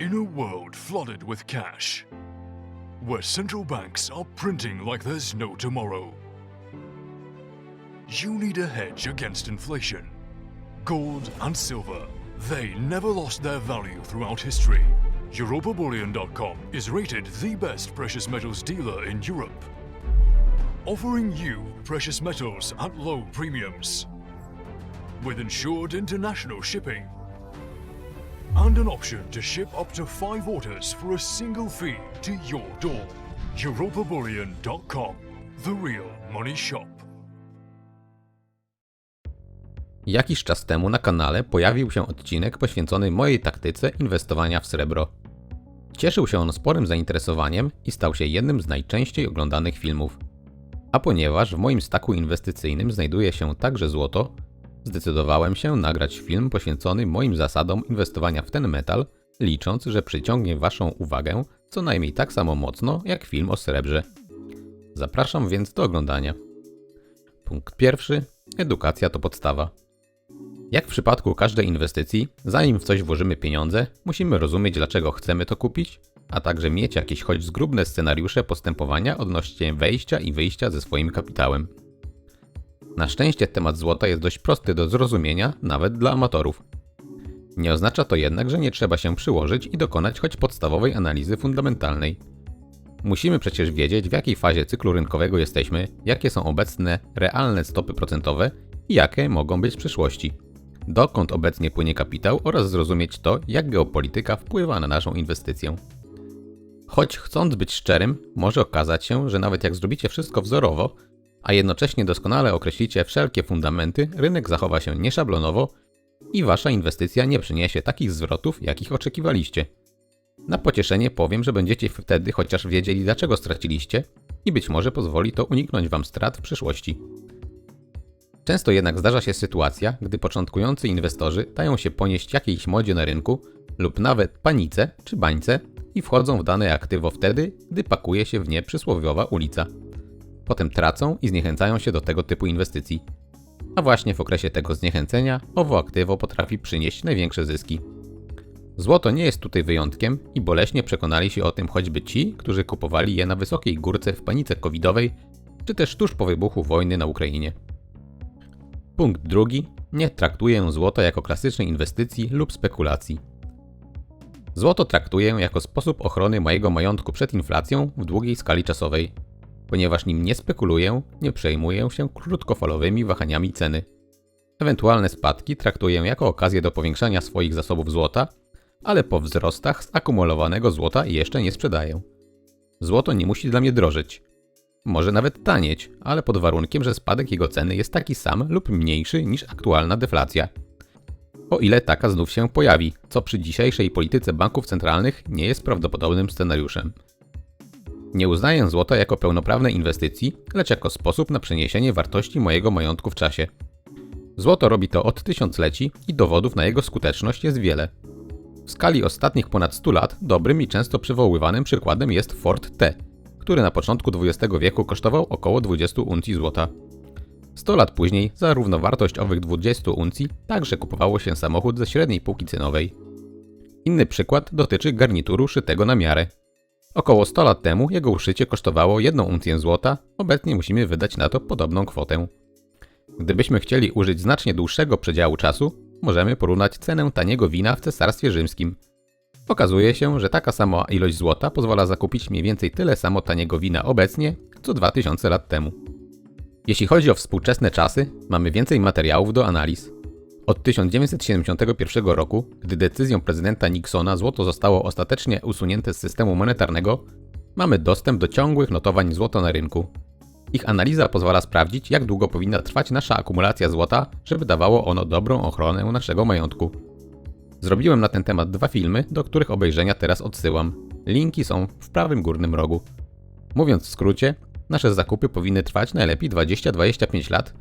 In a world flooded with cash, where central banks are printing like there's no tomorrow, you need a hedge against inflation. Gold and silver, they never lost their value throughout history. EuropaBullion.com is rated the best precious metals dealer in Europe, offering you precious metals at low premiums, with insured international shipping and an option to ship up to five orders for a single fee to your door. EuropaBullion.com, the real money shop. Jakiś czas temu na kanale pojawił się odcinek poświęcony mojej taktyce inwestowania w srebro. Cieszył się on sporym zainteresowaniem i stał się jednym z najczęściej oglądanych filmów. A ponieważ w moim staku inwestycyjnym znajduje się także złoto, zdecydowałem się nagrać film poświęcony moim zasadom inwestowania w ten metal, licząc, że przyciągnie Waszą uwagę co najmniej tak samo mocno jak film o srebrze. Zapraszam więc do oglądania. Punkt pierwszy. Edukacja to podstawa. Jak w przypadku każdej inwestycji, zanim w coś włożymy pieniądze, musimy rozumieć, dlaczego chcemy to kupić, a także mieć jakieś choć zgrubne scenariusze postępowania odnośnie wejścia i wyjścia ze swoim kapitałem. Na szczęście temat złota jest dość prosty do zrozumienia, nawet dla amatorów. Nie oznacza to jednak, że nie trzeba się przyłożyć i dokonać choć podstawowej analizy fundamentalnej. Musimy przecież wiedzieć, w jakiej fazie cyklu rynkowego jesteśmy, jakie są obecne realne stopy procentowe i jakie mogą być w przyszłości. Dokąd obecnie płynie kapitał oraz zrozumieć to, jak geopolityka wpływa na naszą inwestycję. Choć chcąc być szczerym, może okazać się, że nawet jak zrobicie wszystko wzorowo, a jednocześnie doskonale określicie wszelkie fundamenty, rynek zachowa się nieszablonowo i wasza inwestycja nie przyniesie takich zwrotów, jakich oczekiwaliście. Na pocieszenie powiem, że będziecie wtedy chociaż wiedzieli, dlaczego straciliście i być może pozwoli to uniknąć wam strat w przyszłości. Często jednak zdarza się sytuacja, gdy początkujący inwestorzy dają się ponieść jakiejś modzie na rynku lub nawet panice czy bańce i wchodzą w dane aktywo wtedy, gdy pakuje się w nie przysłowiowa ulica. Potem tracą i zniechęcają się do tego typu inwestycji. A właśnie w okresie tego zniechęcenia owo aktywo potrafi przynieść największe zyski. Złoto nie jest tutaj wyjątkiem i boleśnie przekonali się o tym choćby ci, którzy kupowali je na wysokiej górce w panice covidowej, czy też tuż po wybuchu wojny na Ukrainie. Punkt drugi. Nie traktuję złota jako klasycznej inwestycji lub spekulacji. Złoto traktuję jako sposób ochrony mojego majątku przed inflacją w długiej skali czasowej, ponieważ nim nie spekuluję, nie przejmuję się krótkofalowymi wahaniami ceny. Ewentualne spadki traktuję jako okazję do powiększania swoich zasobów złota, ale po wzrostach zakumulowanego złota jeszcze nie sprzedaję. Złoto nie musi dla mnie drożyć. Może nawet tanieć, ale pod warunkiem, że spadek jego ceny jest taki sam lub mniejszy niż aktualna deflacja. O ile taka znów się pojawi, co przy dzisiejszej polityce banków centralnych nie jest prawdopodobnym scenariuszem. Nie uznaję złota jako pełnoprawnej inwestycji, lecz jako sposób na przeniesienie wartości mojego majątku w czasie. Złoto robi to od tysiącleci i dowodów na jego skuteczność jest wiele. W skali ostatnich ponad 100 lat dobrym i często przywoływanym przykładem jest Ford T, który na początku XX wieku kosztował około 20 uncji złota. 100 lat później za równowartość owych 20 uncji także kupowało się samochód ze średniej półki cenowej. Inny przykład dotyczy garnituru szytego na miarę. Około 100 lat temu jego uszycie kosztowało 1 uncję złota, obecnie musimy wydać na to podobną kwotę. Gdybyśmy chcieli użyć znacznie dłuższego przedziału czasu, możemy porównać cenę taniego wina w Cesarstwie Rzymskim. Okazuje się, że taka sama ilość złota pozwala zakupić mniej więcej tyle samo taniego wina obecnie, co 2000 lat temu. Jeśli chodzi o współczesne czasy, mamy więcej materiałów do analiz. Od 1971 roku, gdy decyzją prezydenta Nixona złoto zostało ostatecznie usunięte z systemu monetarnego, mamy dostęp do ciągłych notowań złota na rynku. Ich analiza pozwala sprawdzić, jak długo powinna trwać nasza akumulacja złota, żeby dawało ono dobrą ochronę naszego majątku. Zrobiłem na ten temat dwa filmy, do których obejrzenia teraz odsyłam. Linki są w prawym górnym rogu. Mówiąc w skrócie, nasze zakupy powinny trwać najlepiej 20-25 lat,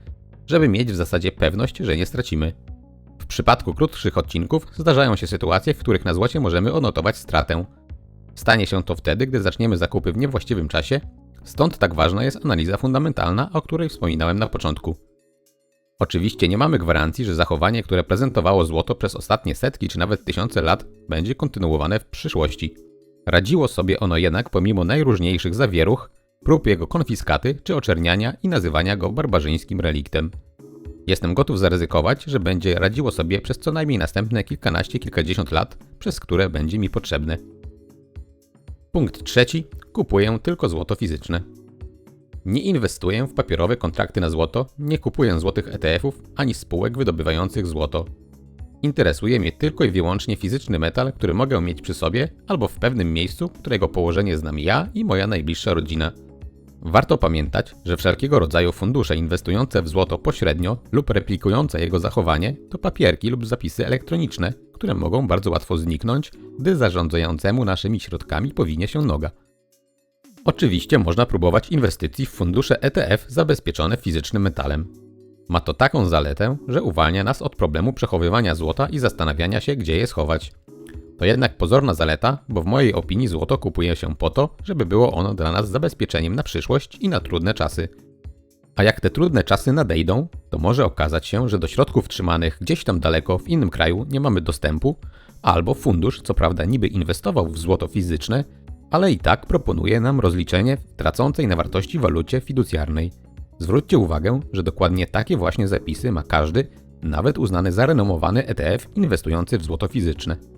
żeby mieć w zasadzie pewność, że nie stracimy. W przypadku krótszych odcinków zdarzają się sytuacje, w których na złocie możemy odnotować stratę. Stanie się to wtedy, gdy zaczniemy zakupy w niewłaściwym czasie, stąd tak ważna jest analiza fundamentalna, o której wspominałem na początku. Oczywiście nie mamy gwarancji, że zachowanie, które prezentowało złoto przez ostatnie setki czy nawet tysiące lat, będzie kontynuowane w przyszłości. Radziło sobie ono jednak pomimo najróżniejszych zawieruch, prób jego konfiskaty czy oczerniania i nazywania go barbarzyńskim reliktem. Jestem gotów zaryzykować, że będzie radziło sobie przez co najmniej następne kilkanaście, kilkadziesiąt lat, przez które będzie mi potrzebne. Punkt trzeci. Kupuję tylko złoto fizyczne. Nie inwestuję w papierowe kontrakty na złoto, nie kupuję złotych ETF-ów ani spółek wydobywających złoto. Interesuje mnie tylko i wyłącznie fizyczny metal, który mogę mieć przy sobie albo w pewnym miejscu, którego położenie znam ja i moja najbliższa rodzina. Warto pamiętać, że wszelkiego rodzaju fundusze inwestujące w złoto pośrednio lub replikujące jego zachowanie to papierki lub zapisy elektroniczne, które mogą bardzo łatwo zniknąć, gdy zarządzającemu naszymi środkami powinie się noga. Oczywiście można próbować inwestycji w fundusze ETF zabezpieczone fizycznym metalem. Ma to taką zaletę, że uwalnia nas od problemu przechowywania złota i zastanawiania się, gdzie je schować. To jednak pozorna zaleta, bo w mojej opinii złoto kupuje się po to, żeby było ono dla nas zabezpieczeniem na przyszłość i na trudne czasy. A jak te trudne czasy nadejdą, to może okazać się, że do środków trzymanych gdzieś tam daleko w innym kraju nie mamy dostępu, albo fundusz, co prawda niby inwestował w złoto fizyczne, ale i tak proponuje nam rozliczenie w tracącej na wartości walucie fiducjarnej. Zwróćcie uwagę, że dokładnie takie właśnie zapisy ma każdy, nawet uznany za renomowany ETF inwestujący w złoto fizyczne.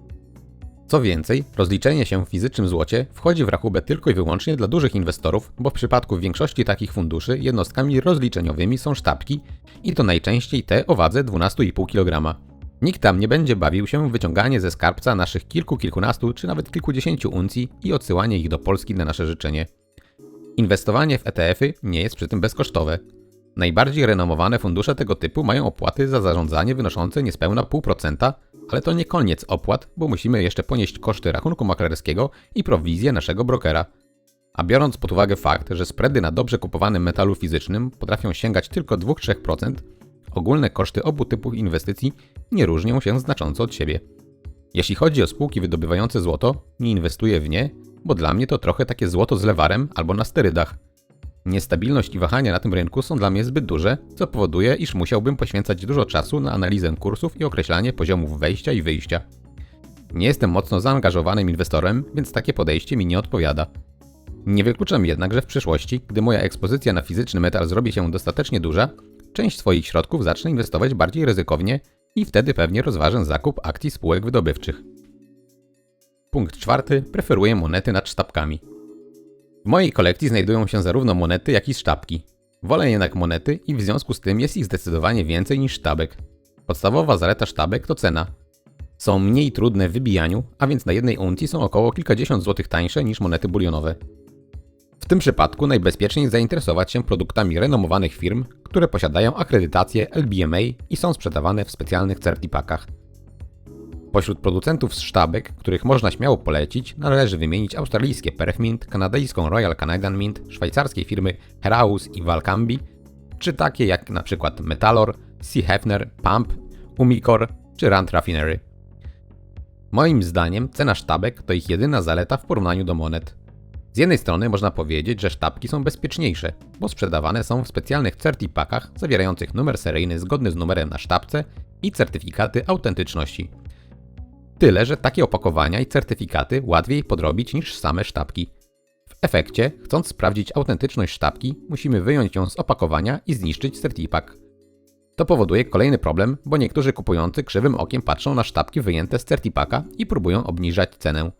Co więcej, rozliczenie się w fizycznym złocie wchodzi w rachubę tylko i wyłącznie dla dużych inwestorów, bo w przypadku większości takich funduszy jednostkami rozliczeniowymi są sztabki i to najczęściej te o wadze 12,5 kg. Nikt tam nie będzie bawił się w wyciąganie ze skarbca naszych kilku, kilkunastu czy nawet kilkudziesięciu uncji i odsyłanie ich do Polski na nasze życzenie. Inwestowanie w ETF-y nie jest przy tym bezkosztowe. Najbardziej renomowane fundusze tego typu mają opłaty za zarządzanie wynoszące niespełna 0,5%, ale to nie koniec opłat, bo musimy jeszcze ponieść koszty rachunku maklerskiego i prowizję naszego brokera. A biorąc pod uwagę fakt, że spready na dobrze kupowanym metalu fizycznym potrafią sięgać tylko 2-3%, ogólne koszty obu typów inwestycji nie różnią się znacząco od siebie. Jeśli chodzi o spółki wydobywające złoto, nie inwestuję w nie, bo dla mnie to trochę takie złoto z lewarem albo na sterydach. Niestabilność i wahania na tym rynku są dla mnie zbyt duże, co powoduje, iż musiałbym poświęcać dużo czasu na analizę kursów i określanie poziomów wejścia i wyjścia. Nie jestem mocno zaangażowanym inwestorem, więc takie podejście mi nie odpowiada. Nie wykluczam jednak, że w przyszłości, gdy moja ekspozycja na fizyczny metal zrobi się dostatecznie duża, część swoich środków zacznę inwestować bardziej ryzykownie i wtedy pewnie rozważę zakup akcji spółek wydobywczych. Punkt czwarty. Preferuję monety nad sztabkami. W mojej kolekcji znajdują się zarówno monety, jak i sztabki. Wolę jednak monety i w związku z tym jest ich zdecydowanie więcej niż sztabek. Podstawowa zaleta sztabek to cena. Są mniej trudne w wybijaniu, a więc na jednej uncji są około kilkadziesiąt złotych tańsze niż monety bulionowe. W tym przypadku najbezpieczniej zainteresować się produktami renomowanych firm, które posiadają akredytację LBMA i są sprzedawane w specjalnych certipakach. Pośród producentów z sztabek, których można śmiało polecić, należy wymienić australijskie Perfmint, kanadyjską Royal Canadian Mint, szwajcarskie firmy Heraus i Valcambi, czy takie jak przykład Metalor, Sea Hefner, Pump, Umicor czy Rand Raffinery. Moim zdaniem cena sztabek to ich jedyna zaleta w porównaniu do monet. Z jednej strony można powiedzieć, że sztabki są bezpieczniejsze, bo sprzedawane są w specjalnych certipakach zawierających numer seryjny zgodny z numerem na sztabce i certyfikaty autentyczności. Tyle, że takie opakowania i certyfikaty łatwiej podrobić niż same sztabki. W efekcie, chcąc sprawdzić autentyczność sztabki, musimy wyjąć ją z opakowania i zniszczyć certipak. To powoduje kolejny problem, bo niektórzy kupujący krzywym okiem patrzą na sztabki wyjęte z certipaka i próbują obniżać cenę.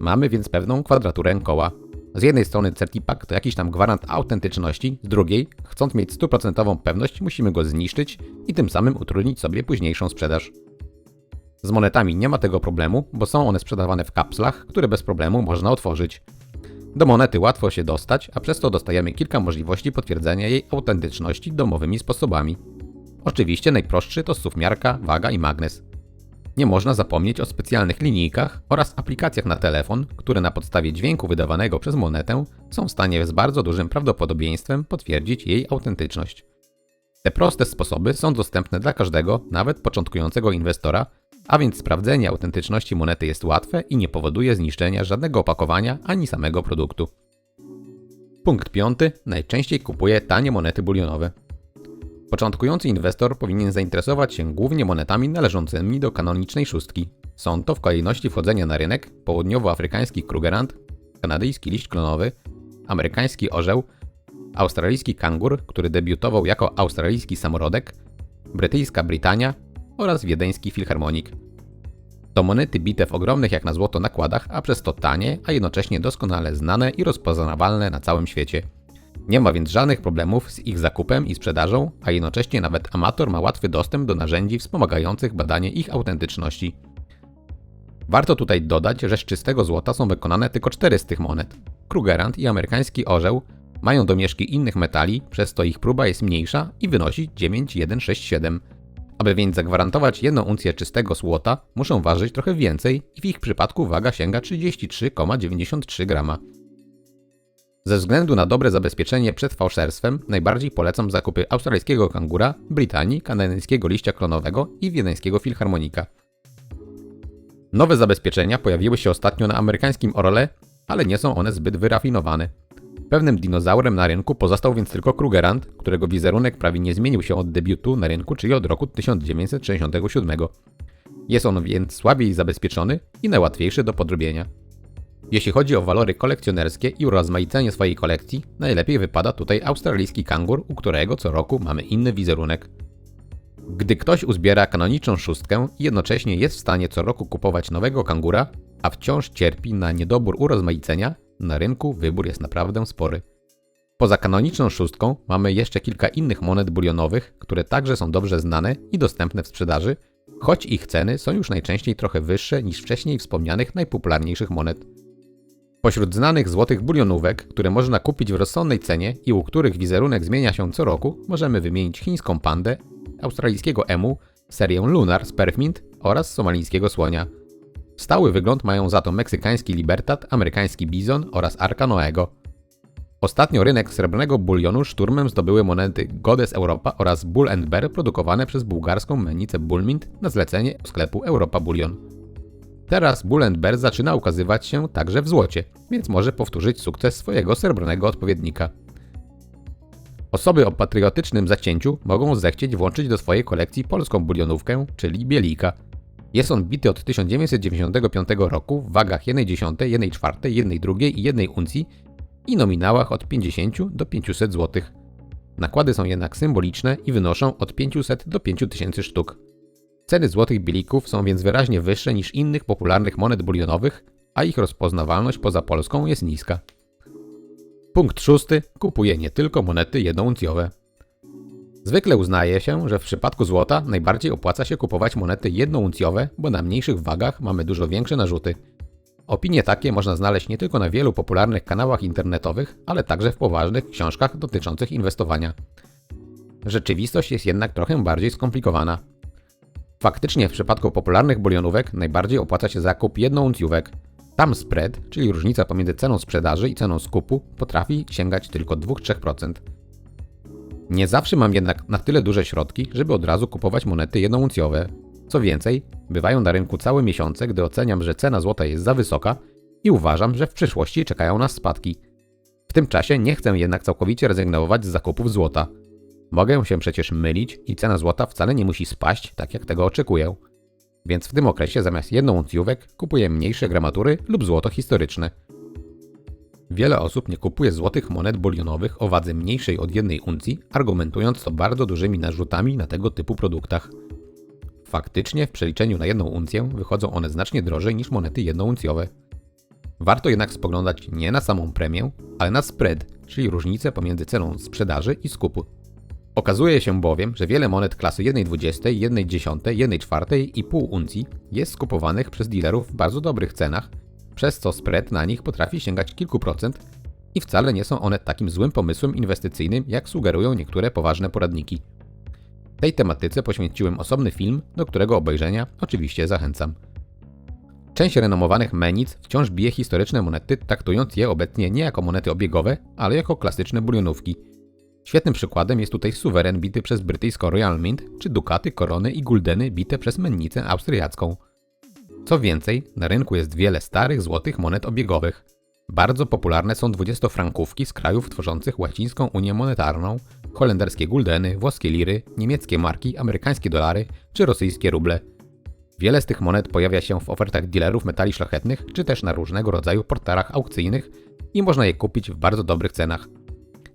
Mamy więc pewną kwadraturę koła. Z jednej strony certipak to jakiś tam gwarant autentyczności, z drugiej, chcąc mieć stuprocentową pewność, musimy go zniszczyć i tym samym utrudnić sobie późniejszą sprzedaż. Z monetami nie ma tego problemu, bo są one sprzedawane w kapslach, które bez problemu można otworzyć. Do monety łatwo się dostać, a przez to dostajemy kilka możliwości potwierdzenia jej autentyczności domowymi sposobami. Oczywiście najprostszy to suwmiarka, waga i magnes. Nie można zapomnieć o specjalnych linijkach oraz aplikacjach na telefon, które na podstawie dźwięku wydawanego przez monetę są w stanie z bardzo dużym prawdopodobieństwem potwierdzić jej autentyczność. Te proste sposoby są dostępne dla każdego, nawet początkującego inwestora, a więc sprawdzenie autentyczności monety jest łatwe i nie powoduje zniszczenia żadnego opakowania ani samego produktu. Punkt piąty. Najczęściej kupuję tanie monety bulionowe. Początkujący inwestor powinien zainteresować się głównie monetami należącymi do kanonicznej szóstki. Są to w kolejności wchodzenia na rynek południowoafrykański Krugerrand, kanadyjski liść klonowy, amerykański orzeł, australijski kangur, który debiutował jako australijski samorodek, brytyjska Brytania oraz wiedeński filharmonik. To monety bite w ogromnych jak na złoto nakładach, a przez to tanie, a jednocześnie doskonale znane i rozpoznawalne na całym świecie. Nie ma więc żadnych problemów z ich zakupem i sprzedażą, a jednocześnie nawet amator ma łatwy dostęp do narzędzi wspomagających badanie ich autentyczności. Warto tutaj dodać, że z czystego złota są wykonane tylko cztery z tych monet. Krugerrand i amerykański orzeł mają domieszki innych metali, przez to ich próba jest mniejsza i wynosi 9167. Aby więc zagwarantować jedną uncję czystego złota, muszą ważyć trochę więcej i w ich przypadku waga sięga 33,93 grama. Ze względu na dobre zabezpieczenie przed fałszerstwem, najbardziej polecam zakupy australijskiego kangura, Brytanii, kanadyjskiego liścia klonowego i wiedeńskiego filharmonika. Nowe zabezpieczenia pojawiły się ostatnio na amerykańskim Orle, ale nie są one zbyt wyrafinowane. Pewnym dinozaurem na rynku pozostał więc tylko Krugerrand, którego wizerunek prawie nie zmienił się od debiutu na rynku, czyli od roku 1967. Jest on więc słabiej zabezpieczony i najłatwiejszy do podrobienia. Jeśli chodzi o walory kolekcjonerskie i urozmaicenie swojej kolekcji, najlepiej wypada tutaj australijski kangur, u którego co roku mamy inny wizerunek. Gdy ktoś uzbiera kanoniczną szóstkę i jednocześnie jest w stanie co roku kupować nowego kangura, a wciąż cierpi na niedobór urozmaicenia, na rynku wybór jest naprawdę spory. Poza kanoniczną szóstką mamy jeszcze kilka innych monet bulionowych, które także są dobrze znane i dostępne w sprzedaży, choć ich ceny są już najczęściej trochę wyższe niż wcześniej wspomnianych najpopularniejszych monet. Pośród znanych złotych bulionówek, które można kupić w rozsądnej cenie i u których wizerunek zmienia się co roku, możemy wymienić chińską pandę, australijskiego emu, serię Lunar z Perfmint oraz somalijskiego słonia. Stały wygląd mają za to meksykański Libertad, amerykański Bizon oraz Arca Noego. Ostatnio rynek srebrnego bulionu szturmem zdobyły monety Godes Europa oraz Bull Bear produkowane przez bułgarską mennicę Bullmint na zlecenie sklepu Europa Bullion. Teraz Bull Bear zaczyna ukazywać się także w złocie, więc może powtórzyć sukces swojego srebrnego odpowiednika. Osoby o patriotycznym zacięciu mogą zechcieć włączyć do swojej kolekcji polską bulionówkę, czyli bielika. Jest on bity od 1995 roku w wagach 1,10, 1,4, 1,2 i 1 uncji i nominałach od 50 do 500 zł. Nakłady są jednak symboliczne i wynoszą od 500 do 5000 sztuk. Ceny złotych bielików są więc wyraźnie wyższe niż innych popularnych monet bulionowych, a ich rozpoznawalność poza Polską jest niska. Punkt szósty. Kupuje nie tylko monety jednouncjowe. Zwykle uznaje się, że w przypadku złota najbardziej opłaca się kupować monety jednouncjowe, bo na mniejszych wagach mamy dużo większe narzuty. Opinie takie można znaleźć nie tylko na wielu popularnych kanałach internetowych, ale także w poważnych książkach dotyczących inwestowania. Rzeczywistość jest jednak trochę bardziej skomplikowana. Faktycznie w przypadku popularnych bulionówek najbardziej opłaca się zakup jednouncjówek. Tam spread, czyli różnica pomiędzy ceną sprzedaży i ceną skupu, potrafi sięgać tylko 2-3%. Nie zawsze mam jednak na tyle duże środki, żeby od razu kupować monety jednouncjowe. Co więcej, bywają na rynku całe miesiące, gdy oceniam, że cena złota jest za wysoka i uważam, że w przyszłości czekają nas spadki. W tym czasie nie chcę jednak całkowicie rezygnować z zakupów złota. Mogę się przecież mylić i cena złota wcale nie musi spaść, tak jak tego oczekuję. Więc w tym okresie zamiast jedną uncjówek kupuję mniejsze gramatury lub złoto historyczne. Wiele osób nie kupuje złotych monet bulionowych o wadze mniejszej od jednej uncji, argumentując to bardzo dużymi narzutami na tego typu produktach. Faktycznie w przeliczeniu na jedną uncję wychodzą one znacznie drożej niż monety jednouncjowe. Warto jednak spoglądać nie na samą premię, ale na spread, czyli różnicę pomiędzy ceną sprzedaży i skupu. Okazuje się bowiem, że wiele monet klasy 1,20, 1,10, 1,4 i pół uncji jest skupowanych przez dealerów w bardzo dobrych cenach, przez co spread na nich potrafi sięgać kilku procent i wcale nie są one takim złym pomysłem inwestycyjnym, jak sugerują niektóre poważne poradniki. Tej tematyce poświęciłem osobny film, do którego obejrzenia oczywiście zachęcam. Część renomowanych menic wciąż bije historyczne monety, traktując je obecnie nie jako monety obiegowe, ale jako klasyczne bulionówki – Świetnym przykładem jest tutaj suweren bity przez brytyjską Royal Mint, czy dukaty, korony i guldeny bite przez mennicę austriacką. Co więcej, na rynku jest wiele starych złotych monet obiegowych. Bardzo popularne są 20-frankówki z krajów tworzących łacińską Unię Monetarną, holenderskie guldeny, włoskie liry, niemieckie marki, amerykańskie dolary czy rosyjskie ruble. Wiele z tych monet pojawia się w ofertach dealerów metali szlachetnych czy też na różnego rodzaju portalach aukcyjnych i można je kupić w bardzo dobrych cenach.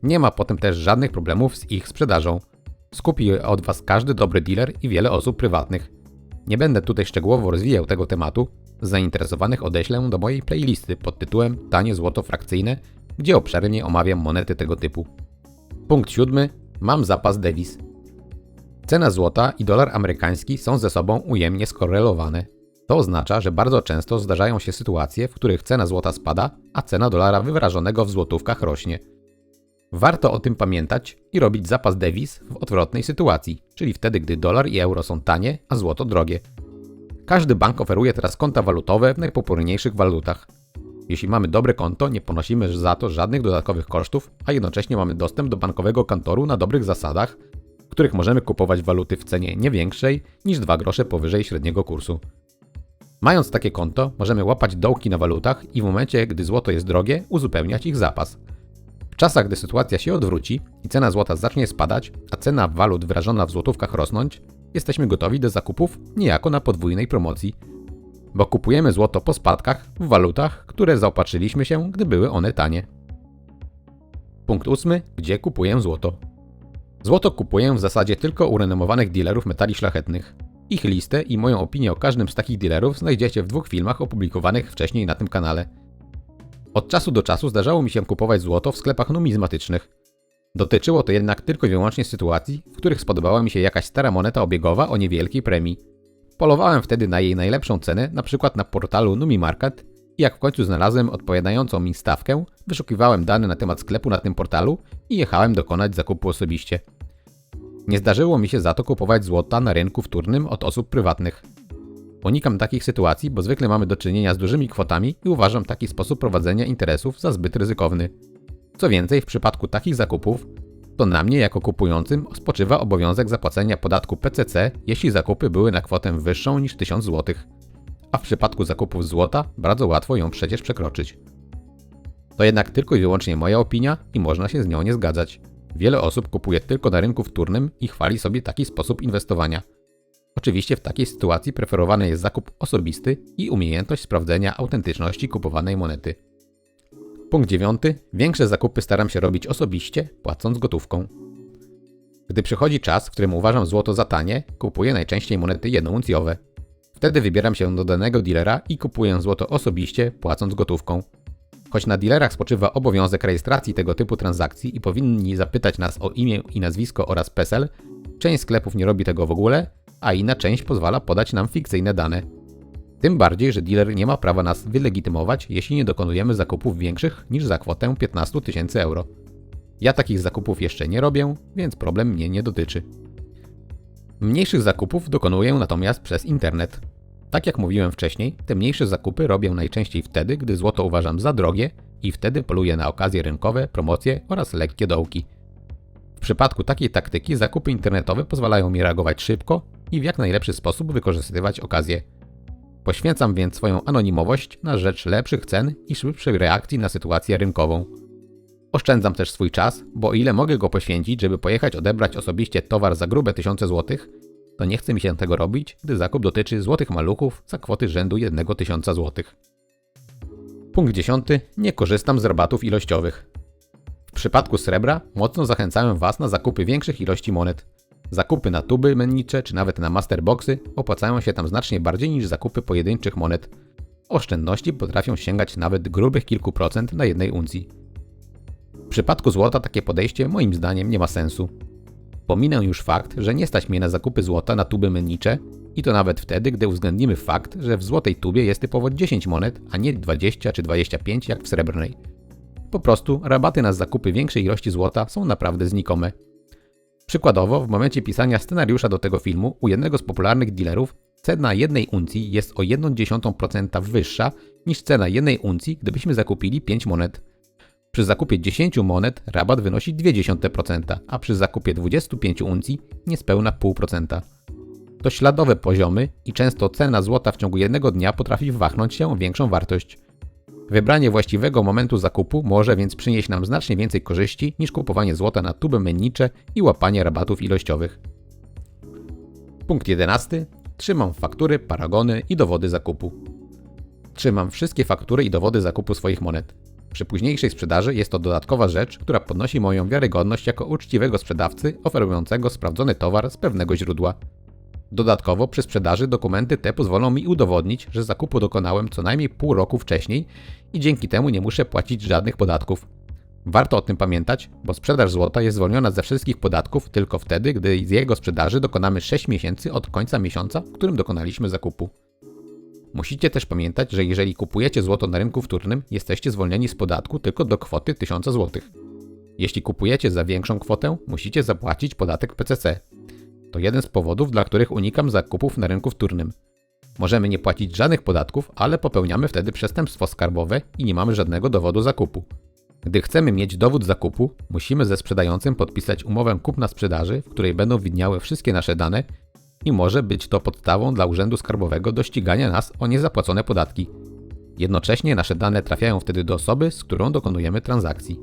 Nie ma potem też żadnych problemów z ich sprzedażą. Skupi je od Was każdy dobry dealer i wiele osób prywatnych. Nie będę tutaj szczegółowo rozwijał tego tematu. Zainteresowanych odeślę do mojej playlisty pod tytułem Tanie złoto frakcyjne, gdzie obszernie omawiam monety tego typu. Punkt siódmy. Mam zapas dewiz. Cena złota i dolar amerykański są ze sobą ujemnie skorelowane. To oznacza, że bardzo często zdarzają się sytuacje, w których cena złota spada, a cena dolara wyrażonego w złotówkach rośnie. Warto o tym pamiętać i robić zapas dewiz w odwrotnej sytuacji, czyli wtedy, gdy dolar i euro są tanie, a złoto drogie. Każdy bank oferuje teraz konta walutowe w najpopularniejszych walutach. Jeśli mamy dobre konto, nie ponosimy za to żadnych dodatkowych kosztów, a jednocześnie mamy dostęp do bankowego kantoru na dobrych zasadach, w których możemy kupować waluty w cenie nie większej niż 2 grosze powyżej średniego kursu. Mając takie konto, możemy łapać dołki na walutach i w momencie, gdy złoto jest drogie, uzupełniać ich zapas. Czasach, gdy sytuacja się odwróci i cena złota zacznie spadać, a cena walut wyrażona w złotówkach rosnąć, jesteśmy gotowi do zakupów niejako na podwójnej promocji. Bo kupujemy złoto po spadkach w walutach, które zaopatrzyliśmy się, gdy były one tanie. Punkt ósmy. Gdzie kupuję złoto? Złoto kupuję w zasadzie tylko u renomowanych dealerów metali szlachetnych. Ich listę i moją opinię o każdym z takich dealerów znajdziecie w dwóch filmach opublikowanych wcześniej na tym kanale. Od czasu do czasu zdarzało mi się kupować złoto w sklepach numizmatycznych. Dotyczyło to jednak tylko i wyłącznie sytuacji, w których spodobała mi się jakaś stara moneta obiegowa o niewielkiej premii. Polowałem wtedy na jej najlepszą cenę, na przykład na portalu Numimarket i jak w końcu znalazłem odpowiadającą mi stawkę, wyszukiwałem dane na temat sklepu na tym portalu i jechałem dokonać zakupu osobiście. Nie zdarzyło mi się za to kupować złota na rynku wtórnym od osób prywatnych. Unikam takich sytuacji, bo zwykle mamy do czynienia z dużymi kwotami i uważam taki sposób prowadzenia interesów za zbyt ryzykowny. Co więcej, w przypadku takich zakupów, to na mnie jako kupującym spoczywa obowiązek zapłacenia podatku PCC, jeśli zakupy były na kwotę wyższą niż 1000 zł. A w przypadku zakupów złota bardzo łatwo ją przecież przekroczyć. To jednak tylko i wyłącznie moja opinia i można się z nią nie zgadzać. Wiele osób kupuje tylko na rynku wtórnym i chwali sobie taki sposób inwestowania. Oczywiście w takiej sytuacji preferowany jest zakup osobisty i umiejętność sprawdzenia autentyczności kupowanej monety. Punkt 9. Większe zakupy staram się robić osobiście, płacąc gotówką. Gdy przychodzi czas, w którym uważam złoto za tanie, kupuję najczęściej monety jednouncjowe. Wtedy wybieram się do danego dealera i kupuję złoto osobiście, płacąc gotówką. Choć na dealerach spoczywa obowiązek rejestracji tego typu transakcji i powinni zapytać nas o imię i nazwisko oraz PESEL, część sklepów nie robi tego w ogóle, a inna część pozwala podać nam fikcyjne dane. Tym bardziej, że dealer nie ma prawa nas wylegitymować, jeśli nie dokonujemy zakupów większych niż za kwotę 15 tysięcy euro. Ja takich zakupów jeszcze nie robię, więc problem mnie nie dotyczy. Mniejszych zakupów dokonuję natomiast przez internet. Tak jak mówiłem wcześniej, te mniejsze zakupy robię najczęściej wtedy, gdy złoto uważam za drogie i wtedy poluję na okazje rynkowe, promocje oraz lekkie dołki. W przypadku takiej taktyki zakupy internetowe pozwalają mi reagować szybko i w jak najlepszy sposób wykorzystywać okazje. Poświęcam więc swoją anonimowość na rzecz lepszych cen i szybszej reakcji na sytuację rynkową. Oszczędzam też swój czas, bo o ile mogę go poświęcić, żeby pojechać odebrać osobiście towar za grube tysiące złotych, to nie chce mi się tego robić, gdy zakup dotyczy złotych maluchów za kwoty rzędu 1 tysiąca złotych. Punkt 10. Nie korzystam z rabatów ilościowych. W przypadku srebra mocno zachęcałem Was na zakupy większych ilości monet. Zakupy na tuby mennicze czy nawet na masterboxy opłacają się tam znacznie bardziej niż zakupy pojedynczych monet. Oszczędności potrafią sięgać nawet grubych kilku procent na jednej uncji. W przypadku złota takie podejście moim zdaniem nie ma sensu. Pominę już fakt, że nie stać mnie na zakupy złota na tuby mennicze i to nawet wtedy, gdy uwzględnimy fakt, że w złotej tubie jest typowo 10 monet, a nie 20 czy 25 jak w srebrnej. Po prostu rabaty na zakupy większej ilości złota są naprawdę znikome. Przykładowo, w momencie pisania scenariusza do tego filmu u jednego z popularnych dealerów cena jednej uncji jest o 1,1% wyższa niż cena jednej uncji, gdybyśmy zakupili 5 monet. Przy zakupie 10 monet rabat wynosi 0,2%, a przy zakupie 25 uncji niespełna 0,5%. To śladowe poziomy i często cena złota w ciągu jednego dnia potrafi wachnąć się większą wartość. Wybranie właściwego momentu zakupu może więc przynieść nam znacznie więcej korzyści niż kupowanie złota na tuby mennicze i łapanie rabatów ilościowych. Punkt 11. Trzymam faktury, paragony i dowody zakupu. Trzymam wszystkie faktury i dowody zakupu swoich monet. Przy późniejszej sprzedaży jest to dodatkowa rzecz, która podnosi moją wiarygodność jako uczciwego sprzedawcy oferującego sprawdzony towar z pewnego źródła. Dodatkowo przy sprzedaży dokumenty te pozwolą mi udowodnić, że zakupu dokonałem co najmniej pół roku wcześniej i dzięki temu nie muszę płacić żadnych podatków. Warto o tym pamiętać, bo sprzedaż złota jest zwolniona ze wszystkich podatków tylko wtedy, gdy z jego sprzedaży dokonamy 6 miesięcy od końca miesiąca, w którym dokonaliśmy zakupu. Musicie też pamiętać, że jeżeli kupujecie złoto na rynku wtórnym, jesteście zwolnieni z podatku tylko do kwoty 1000 zł. Jeśli kupujecie za większą kwotę, musicie zapłacić podatek PCC. To jeden z powodów, dla których unikam zakupów na rynku wtórnym. Możemy nie płacić żadnych podatków, ale popełniamy wtedy przestępstwo skarbowe i nie mamy żadnego dowodu zakupu. Gdy chcemy mieć dowód zakupu, musimy ze sprzedającym podpisać umowę kupna-sprzedaży, w której będą widniały wszystkie nasze dane i może być to podstawą dla Urzędu Skarbowego do ścigania nas o niezapłacone podatki. Jednocześnie nasze dane trafiają wtedy do osoby, z którą dokonujemy transakcji.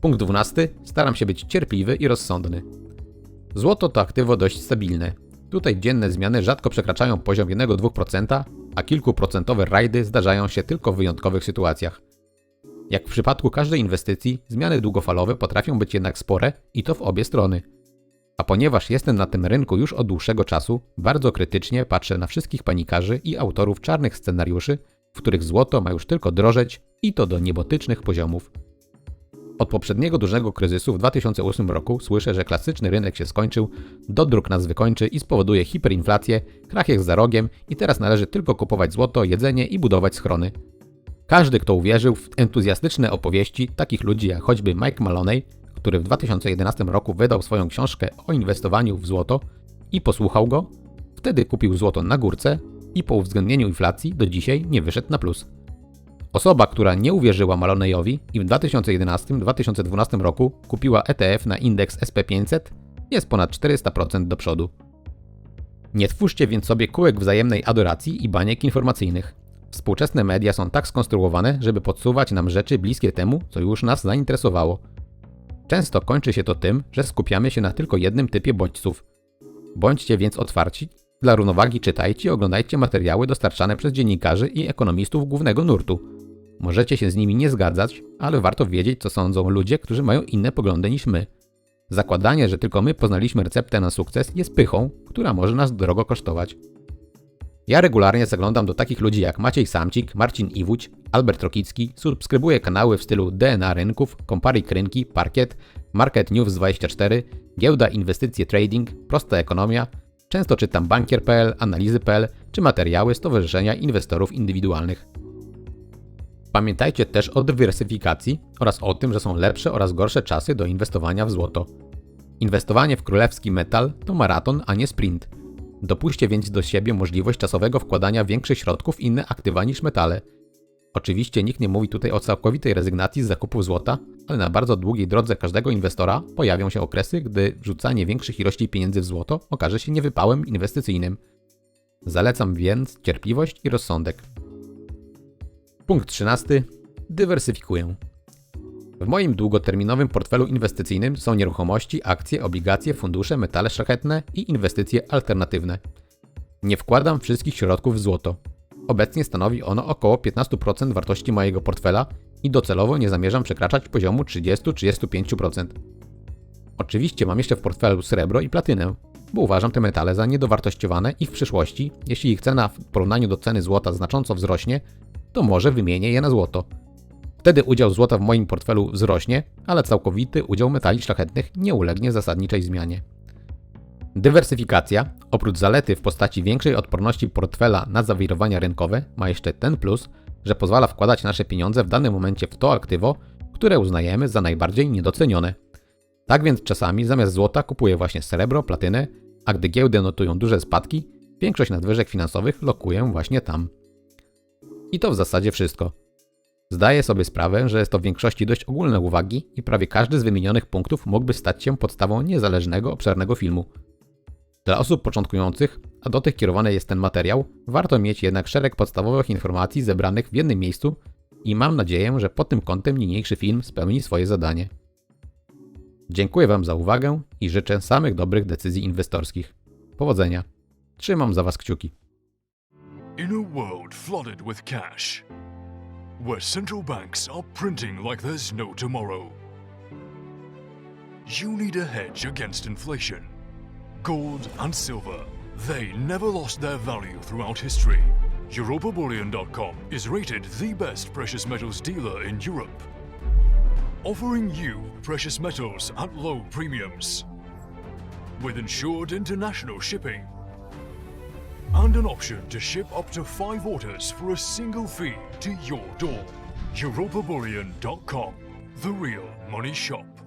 Punkt 12. Staram się być cierpliwy i rozsądny. Złoto to aktywo dość stabilne. Tutaj dzienne zmiany rzadko przekraczają poziom 1-2%, a kilkuprocentowe rajdy zdarzają się tylko w wyjątkowych sytuacjach. Jak w przypadku każdej inwestycji, zmiany długofalowe potrafią być jednak spore i to w obie strony. A ponieważ jestem na tym rynku już od dłuższego czasu, bardzo krytycznie patrzę na wszystkich panikarzy i autorów czarnych scenariuszy, w których złoto ma już tylko drożeć i to do niebotycznych poziomów. Od poprzedniego dużego kryzysu w 2008 roku słyszę, że klasyczny rynek się skończył, dodruk nas wykończy i spowoduje hiperinflację, krach jest za rogiem i teraz należy tylko kupować złoto, jedzenie i budować schrony. Każdy, kto uwierzył w entuzjastyczne opowieści takich ludzi jak choćby Mike Maloney, który w 2011 roku wydał swoją książkę o inwestowaniu w złoto i posłuchał go, wtedy kupił złoto na górce i po uwzględnieniu inflacji do dzisiaj nie wyszedł na plus. Osoba, która nie uwierzyła Maloneyowi i w 2011-2012 roku kupiła ETF na indeks SP500 jest ponad 400% do przodu. Nie twórzcie więc sobie kółek wzajemnej adoracji i baniek informacyjnych. Współczesne media są tak skonstruowane, żeby podsuwać nam rzeczy bliskie temu, co już nas zainteresowało. Często kończy się to tym, że skupiamy się na tylko jednym typie bodźców. Bądźcie więc otwarci, dla równowagi czytajcie i oglądajcie materiały dostarczane przez dziennikarzy i ekonomistów głównego nurtu. Możecie się z nimi nie zgadzać, ale warto wiedzieć, co sądzą ludzie, którzy mają inne poglądy niż my. Zakładanie, że tylko my poznaliśmy receptę na sukces jest pychą, która może nas drogo kosztować. Ja regularnie zaglądam do takich ludzi jak Maciej Samcik, Marcin Iwódź, Albert Rokicki, subskrybuję kanały w stylu DNA Rynków, Komparik Rynki, Parkiet, Market News 24, Giełda Inwestycje Trading, Prosta Ekonomia, często czytam bankier.pl, analizy.pl czy materiały Stowarzyszenia Inwestorów Indywidualnych. Pamiętajcie też o dywersyfikacji oraz o tym, że są lepsze oraz gorsze czasy do inwestowania w złoto. Inwestowanie w królewski metal to maraton, a nie sprint. Dopuśćcie więc do siebie możliwość czasowego wkładania większych środków w inne aktywa niż metale. Oczywiście nikt nie mówi tutaj o całkowitej rezygnacji z zakupu złota, ale na bardzo długiej drodze każdego inwestora pojawią się okresy, gdy wrzucanie większych ilości pieniędzy w złoto okaże się niewypałem inwestycyjnym. Zalecam więc cierpliwość i rozsądek. Punkt 13. Dywersyfikuję. W moim długoterminowym portfelu inwestycyjnym są nieruchomości, akcje, obligacje, fundusze, metale szlachetne i inwestycje alternatywne. Nie wkładam wszystkich środków w złoto. Obecnie stanowi ono około 15% wartości mojego portfela i docelowo nie zamierzam przekraczać poziomu 30-35%. Oczywiście mam jeszcze w portfelu srebro i platynę, bo uważam te metale za niedowartościowane i w przyszłości, jeśli ich cena w porównaniu do ceny złota znacząco wzrośnie, to może wymienię je na złoto. Wtedy udział złota w moim portfelu wzrośnie, ale całkowity udział metali szlachetnych nie ulegnie zasadniczej zmianie. Dywersyfikacja, oprócz zalety w postaci większej odporności portfela na zawirowania rynkowe, ma jeszcze ten plus, że pozwala wkładać nasze pieniądze w danym momencie w to aktywo, które uznajemy za najbardziej niedocenione. Tak więc czasami zamiast złota kupuję właśnie srebro, platynę, a gdy giełdy notują duże spadki, większość nadwyżek finansowych lokuję właśnie tam. I to w zasadzie wszystko. Zdaję sobie sprawę, że jest to w większości dość ogólne uwagi i prawie każdy z wymienionych punktów mógłby stać się podstawą niezależnego, obszernego filmu. Dla osób początkujących a do tych kierowany jest ten materiał, warto mieć jednak szereg podstawowych informacji zebranych w jednym miejscu i mam nadzieję, że pod tym kątem niniejszy film spełni swoje zadanie. Dziękuję Wam za uwagę i życzę samych dobrych decyzji inwestorskich. Powodzenia. Trzymam za Was kciuki. In a world flooded with cash, where central banks are printing like there's no tomorrow, you need a hedge against inflation. Gold and silver, they never lost their value throughout history. EuropaBullion.com is rated the best precious metals dealer in Europe, offering you precious metals at low premiums, with insured international shipping and an option to ship up to five orders for a single fee to your door. EuropaBullion.com, the real money shop.